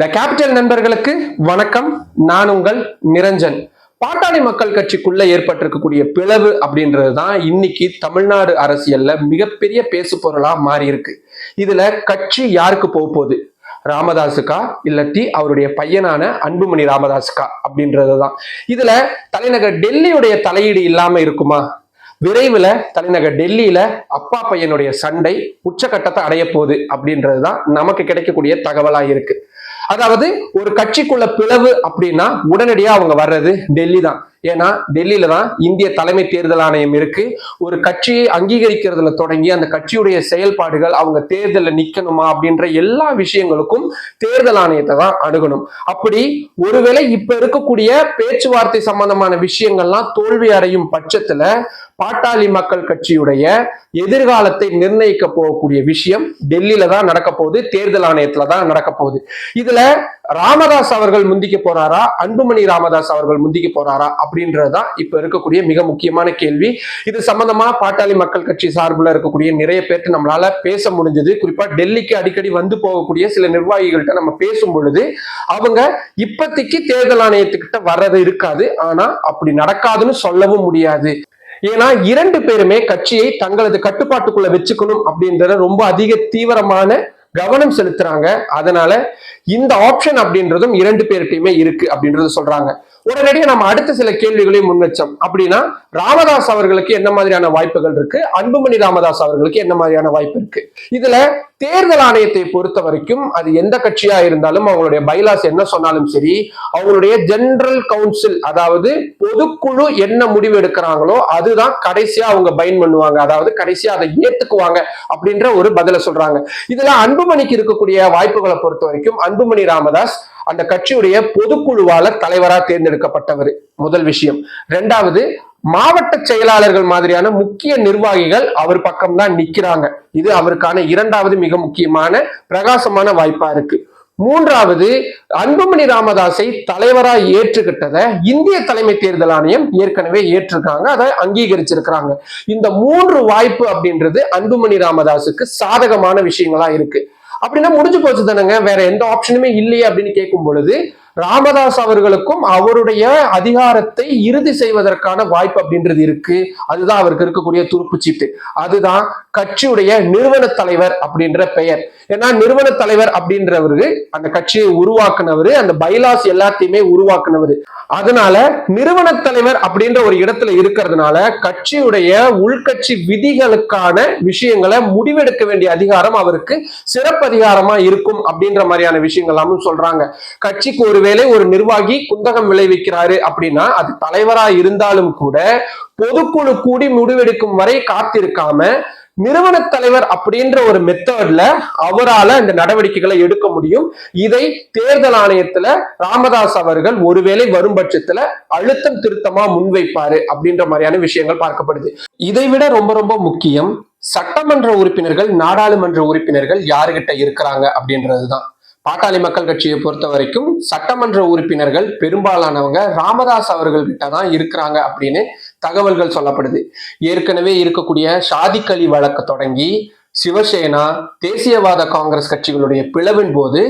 The capital நண்பர்களுக்கு வணக்கம். நான் உங்கள் நிரஞ்சன். பாட்டாளி மக்கள் கட்சிக்குள்ள ஏற்பட்டிருக்கக்கூடிய பிளவு அப்படின்றது தான் இன்னைக்கு தமிழ்நாடு அரசியல்ல மிகப்பெரிய பேசு பொருளா மாறி இருக்கு இதுல கட்சி யாருக்கு போக போகுது? ராமதாஸுக்கா இல்லத்தி அவருடைய பையனான அன்புமணி ராமதாஸுக்கா அப்படின்றது தான் இதுல தலைநகர் டெல்லியுடைய தலையீடு இல்லாம இருக்குமா? விரைவில் தலைநகர் டெல்லியில அப்பா பையனுடைய சண்டை உச்சகட்டத்தை அடைய போகுது அப்படின்றது தான் நமக்கு கிடைக்கக்கூடிய தகவலா இருக்கு. அதாவது ஒரு கட்சிக்குள்ள பிளவு அப்படின்னா உடனடியா அவங்க வர்றது டெல்லி தான் ஏன்னா டெல்லியில தான் இந்திய தலைமை தேர்தல் ஆணையம் இருக்கு. ஒரு கட்சியை அங்கீகரிக்கிறதுல தொடங்கி அந்த கட்சியுடைய செயல்பாடுகள் அவங்க தேர்தலில் நிக்கணுமா அப்படின்ற எல்லா விஷயங்களுக்கும் தேர்தல் ஆணையத்தை தான் அணுகணும். அப்படி ஒருவேளை இப்ப இருக்கக்கூடிய பேச்சுவார்த்தை சம்பந்தமான விஷயங்கள்லாம் தோல்வி அடையும் பட்சத்துல பாட்டாளி மக்கள் கட்சியுடைய எதிர்காலத்தை நிர்ணயிக்க போகக்கூடிய விஷயம் டெல்லியில தான் நடக்க போகுது தேர்தல் ஆணையத்துல தான் நடக்க போகுது. இதுல ராமதாஸ் அவர்கள் முந்திக்க போறாரா? அன்புமணி ராமதாஸ் அவர்கள் முந்திக்க போறாரா? அப்படின்றதுதான் இப்ப இருக்கக்கூடிய மிக முக்கியமான கேள்வி. இது சம்பந்தமா பாட்டாளி மக்கள் கட்சி சார்பில் இருக்கக்கூடிய நிறைய பேர்த்து நம்மளால பேச முடிஞ்சது. குறிப்பா டெல்லிக்கு அடிக்கடி வந்து போகக்கூடிய சில நிர்வாகிகள்கிட்ட நம்ம பேசும் பொழுது அவங்க இப்பத்திக்கு தேர்தல் ஆணையத்துக்கிட்ட வர்றது இருக்காது. ஆனா அப்படி நடக்காதுன்னு சொல்லவும் முடியாது. ஏன்னா இரண்டு பேருமே கட்சியை தங்களது கட்டுப்பாட்டுக்குள்ள வச்சுக்கணும் அப்படின்றத ரொம்ப அதிக தீவிரமான கவனம் செலுத்துறாங்க. அதனால இந்த ஆப்ஷன் அப்படின்றதும் இரண்டு பேர்கிட்டயுமே இருக்கு அப்படின்றது சொல்றாங்க. உடனடியாக நம்ம அடுத்த சில கேள்விகளையும் முன்வச்சோம். அப்படின்னா ராமதாஸ் அவர்களுக்கு என்ன மாதிரியான வாய்ப்புகள் இருக்கு? அன்புமணி ராமதாஸ் அவர்களுக்கு என்ன மாதிரியான வாய்ப்பு இருக்கு? இதுல தேர்தல் ஆணையத்தை பொறுத்த வரைக்கும் அது எந்த கட்சியா இருந்தாலும் அவங்களுடைய பைலாஸ் என்ன சொன்னாலும் சரி அவங்களுடைய ஜெனரல் கவுன்சில் அதாவது பொதுக்குழு என்ன முடிவு எடுக்கிறாங்களோ அதுதான் கடைசியா அவங்க பயன் பண்ணுவாங்க. அதாவது கடைசியா அதை ஏத்துக்குவாங்க அப்படின்ற ஒரு பதில சொல்றாங்க. இதுல அன்புமணிக்கு இருக்கக்கூடிய வாய்ப்புகளை பொறுத்த வரைக்கும் அன்புமணி ராமதாஸ் அந்த கட்சியுடைய பொதுக்குழுவால தலைவரா தேர்ந்தெடுக்கப்பட்டவர். முதல் விஷயம். ரெண்டாவது மாவட்ட செயலாளர்கள் மாதிரியான முக்கிய நிர்வாகிகள் அவர் பக்கம்தான் நிக்கிறாங்க. இது அவருக்கான இரண்டாவது மிக முக்கியமான பிரகாசமான வாய்ப்பா இருக்கு. மூன்றாவது அன்புமணி ராமதாஸை தலைவரா ஏற்றுக்கிட்டதை இந்திய தலைமை தேர்தல் ஆணையம் ஏற்கனவே ஏற்றிருக்காங்க அதை அங்கீகரிச்சிருக்கிறாங்க. இந்த மூன்று வாய்ப்பு அப்படின்றது அன்புமணி ராமதாஸுக்கு சாதகமான விஷயங்களா இருக்கு. அப்படின்னா முடிஞ்சு போச்சு தானேங்க வேற எந்த ஆப்ஷனுமே இல்லையே அப்படின்னு கேட்கும் பொழுது ராமதாஸ் அவர்களுக்கும் அவருடைய அதிகாரத்தை இறுதி செய்வதற்கான வாய்ப்பு அப்படின்றது இருக்கு. அதுதான் அவருக்கு இருக்கக்கூடிய துருப்பு சீட்டு. அதுதான் கட்சியுடைய நிறுவன தலைவர் அப்படின்ற பெயர். ஏன்னா நிறுவன தலைவர் அப்படின்றவரு அந்த கட்சியை உருவாக்குனவரு அந்த பைலாஸ் எல்லாத்தையுமே உருவாக்குனவரு. அதனால நிறுவன தலைவர் அப்படின்ற ஒரு இடத்துல இருக்கிறதுனால கட்சியுடைய உள்கட்சி விதிகளுக்கான விஷயங்களை முடிவெடுக்க வேண்டிய அதிகாரம் அவருக்கு சிறப்பு அதிகாரமா இருக்கும் அப்படின்ற மாதிரியான விஷயங்கள் எல்லாமும் சொல்றாங்க. கட்சிக்கு ஒரு ஒருவேளை ஒரு நிர்வாகி குந்தகம் விளைவிக்கிறாரு அப்படின்னா அது தலைவரா இருந்தாலும் கூட பொதுக்குழு கூடி முடிவெடுக்கும் வரை காத்திருக்காம நிறுவன தலைவர் அப்படின்ற ஒரு மெத்தட்ல அவரால இந்த நடவடிக்கைகளை எடுக்க முடியும். இதை தேர்தல் ஆணையத்துல ராமதாஸ் அவர்கள் ஒருவேளை வரும் பட்சத்துல அழுத்தம் திருத்தமா முன்வைப்பாரு அப்படின்ற மாதிரியான விஷயங்கள் பார்க்கப்படுது. இதை விட ரொம்ப ரொம்ப முக்கியம் சட்டமன்ற உறுப்பினர்கள் நாடாளுமன்ற உறுப்பினர்கள் யாருகிட்ட இருக்கிறாங்க அப்படின்றதுதான். பாட்டாளி மக்கள் கட்சியை பொறுத்த வரைக்கும் சட்டமன்ற உறுப்பினர்கள் பெரும்பாலானவங்க ராமதாஸ் அவர்கள்கிட்ட தான் இருக்கிறாங்க அப்படின்னு தகவல்கள் சொல்லப்படுது. ஏற்கனவே இருக்கக்கூடிய ஷாதிக்கலி வழக்கு தொடங்கி சிவசேனா தேசியவாத காங்கிரஸ் கட்சிகளுடைய பிளவின் போது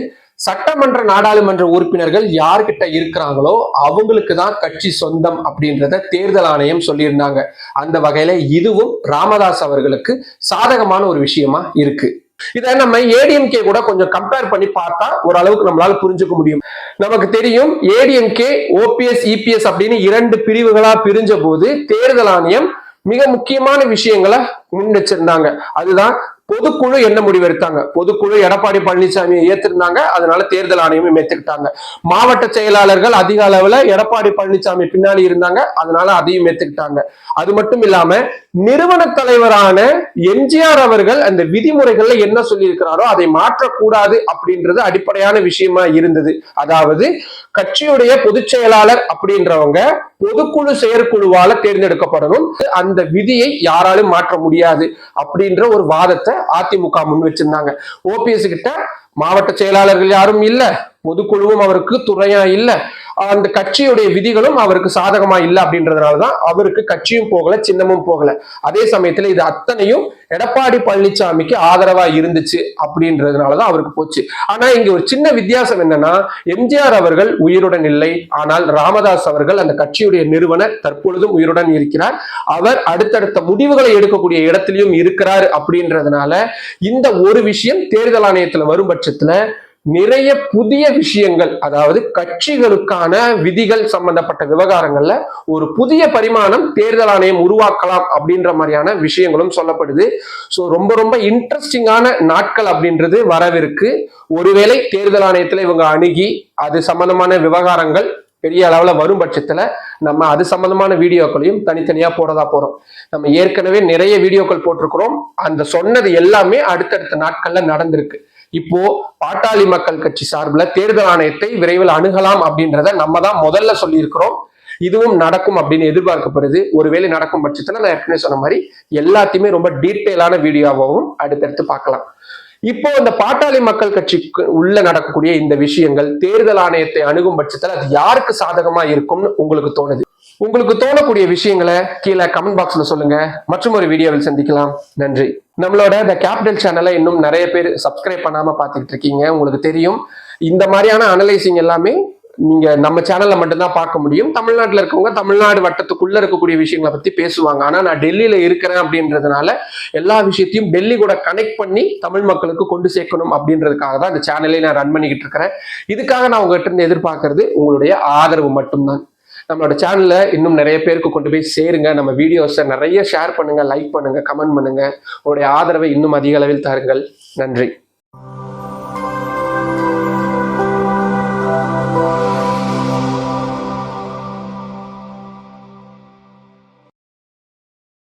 சட்டமன்ற நாடாளுமன்ற உறுப்பினர்கள் யார்கிட்ட இருக்கிறாங்களோ அவங்களுக்கு தான் கட்சி சொந்தம் அப்படின்றத தேர்தல் ஆணையம் சொல்லியிருந்தாங்க. அந்த வகையில இதுவும் ராமதாஸ் அவர்களுக்கு சாதகமான ஒரு விஷயமா இருக்கு. இதை நம்ம ஏடிஎம்கே கூட கொஞ்சம் கம்பேர் பண்ணி பார்த்தா ஓரளவுக்கு நம்மளால புரிஞ்சுக்க முடியும். நமக்கு தெரியும் ஏடிஎம்கே ஓபிஎஸ் இபிஎஸ் அப்படின்னு இரண்டு பிரிவுகளா பிரிஞ்ச போது தேர்தல் ஆணையம் மிக முக்கியமான விஷயங்களை முன் வச்சிருந்தாங்க. அதுதான் பொதுக்குழு என்ன முடிவெடுத்தாங்க? பொதுக்குழு எடப்பாடி பழனிசாமியை ஏத்திருந்தாங்க. அதனால தேர்தல் ஆணையமும் ஏத்துக்கிட்டாங்க மாவட்ட செயலாளர்கள் அதிக அளவுல எடப்பாடி பழனிசாமி பின்னாடி இருந்தாங்க. அதனால அதையும் ஏத்துக்கிட்டாங்க அது மட்டும் இல்லாம நிறுவன தலைவரான எம்ஜிஆர் அவர்கள் அந்த விதிமுறைகள்ல என்ன சொல்லியிருக்கிறாரோ அதை மாற்றக்கூடாது அப்படின்றது அடிப்படையான விஷயமா இருந்தது. அதாவது கட்சியுடைய பொதுச் செயலாளர் அப்படின்றவங்க பொதுக்குழு செயற்குழுவால தேர்ந்தெடுக்கப்படணும். அந்த விதியை யாராலும் மாற்ற முடியாது அப்படின்ற ஒரு வாதத்தை அதிமுக முன் வச்சிருந்தாங்க. ஓபிஎஸ் கிட்ட மாவட்ட செயலாளர்கள் யாரும் இல்ல. பொதுக்குழுவும் அவருக்கு துணையா இல்ல. அந்த கட்சியுடைய விதிகளும் அவருக்கு சாதகமா இல்லை அப்படின்றதுனாலதான் அவருக்கு கட்சியும் போகல சின்னமும் போகல. அதே சமயத்துல இது அத்தனையும் எடப்பாடி பழனிசாமிக்கு ஆதரவா இருந்துச்சு அப்படின்றதுனாலதான் அவருக்கு போச்சு. ஆனா இங்க ஒரு சின்ன வித்தியாசம் என்னன்னா எம்ஜிஆர் அவர்கள் உயிருடன் இல்லை. ஆனால் ராமதாஸ் அவர்கள் அந்த கட்சியுடைய நிறுவனர் தற்பொழுதும் உயிருடன் இருக்கிறார். அவர் அடுத்தடுத்த முடிவுகளை எடுக்கக்கூடிய இடத்திலையும் இருக்கிறார் அப்படின்றதுனால இந்த ஒரு விஷயம் தேர்தல் ஆணையத்துல வரும் பட்சத்துல நிறைய புதிய விஷயங்கள் அதாவது கட்சிகளுக்கான விதிகள் சம்பந்தப்பட்ட விவகாரங்கள்ல ஒரு புதிய பரிமாணம் தேர்தல் ஆணையம் உருவாக்கலாம் அப்படின்ற மாதிரியான விஷயங்களும் சொல்லப்படுது. ஸோ ரொம்ப ரொம்ப இன்ட்ரெஸ்டிங்கான நாட்கள் அப்படின்றது வரவிருக்கு. ஒருவேளை தேர்தல் ஆணையத்துல இவங்க அணுகி அது சம்பந்தமான விவகாரங்கள் பெரிய அளவில் வரும் பட்சத்தில் நம்ம அது சம்பந்தமான வீடியோக்களையும் தனித்தனியாக போடதா போகிறோம் நம்ம ஏற்கனவே நிறைய வீடியோக்கள் போட்டிருக்கிறோம். அந்த சொன்னது எல்லாமே அடுத்தடுத்த நாட்களில் நடந்திருக்கு. இப்போ பாட்டாளி மக்கள் கட்சி சார்பில் தேர்தல் ஆணையத்தை விரைவில் அணுகலாம் அப்படின்றத நம்ம தான் முதல்ல சொல்லியிருக்கிறோம். இதுவும் நடக்கும் அப்படின்னு எதிர்பார்க்கப்படுது. ஒருவேளை நடக்கும் பட்சத்துல நான் ஏற்கனவே சொன்ன மாதிரி எல்லாத்தையுமே ரொம்ப டீட்டெயிலான வீடியோவாகவும் அடுத்தடுத்து பார்க்கலாம். இப்போ இந்த பாட்டாளி மக்கள் கட்சிக்கு உள்ள நடக்கக்கூடிய இந்த விஷயங்கள் தேர்தல் ஆணையத்தை அணுகும் பட்சத்துல அது யாருக்கு சாதகமா இருக்கும்னு உங்களுக்கு தோணுது? உங்களுக்கு தோணக்கூடிய விஷயங்களை கீழே கமெண்ட் பாக்ஸ்ல சொல்லுங்க. மற்றும் ஒரு வீடியோவில் சந்திக்கலாம். நன்றி. நம்மளோட இந்த கேபிட்டல் சேனலை இன்னும் நிறைய பேர் சப்ஸ்கிரைப் பண்ணாம பார்த்துக்கிட்டு இருக்கீங்க. உங்களுக்கு தெரியும். இந்த மாதிரியான அனலைசிங் எல்லாமே நீங்க நம்ம சேனல்ல மட்டும்தான் பார்க்க முடியும். தமிழ்நாட்டில் இருக்கவங்க தமிழ்நாடு வட்டத்துக்குள்ள இருக்கக்கூடிய விஷயங்களை பத்தி பேசுவாங்க. ஆனா நான் டெல்லியில இருக்கிறேன் அப்படின்றதுனால எல்லா விஷயத்தையும் டெல்லி கூட கனெக்ட் பண்ணி தமிழ் மக்களுக்கு கொண்டு சேர்க்கணும் அப்படின்றதுக்காக தான் இந்த சேனலை நான் ரன் பண்ணிக்கிட்டு இருக்கிறேன். இதுக்காக நான் உங்ககிட்ட இருந்து எதிர்பார்க்கறது உங்களுடைய ஆதரவு மட்டும்தான். நம்மளோட சேனல்ல இன்னும் நிறைய பேருக்கு கொண்டு போய் சேருங்க. நம்ம வீடியோஸை நிறைய ஷேர் பண்ணுங்க லைக் பண்ணுங்க கமெண்ட் பண்ணுங்க. உங்களுடைய ஆதரவை இன்னும் அதிக அளவில் தாருங்கள். நன்றி.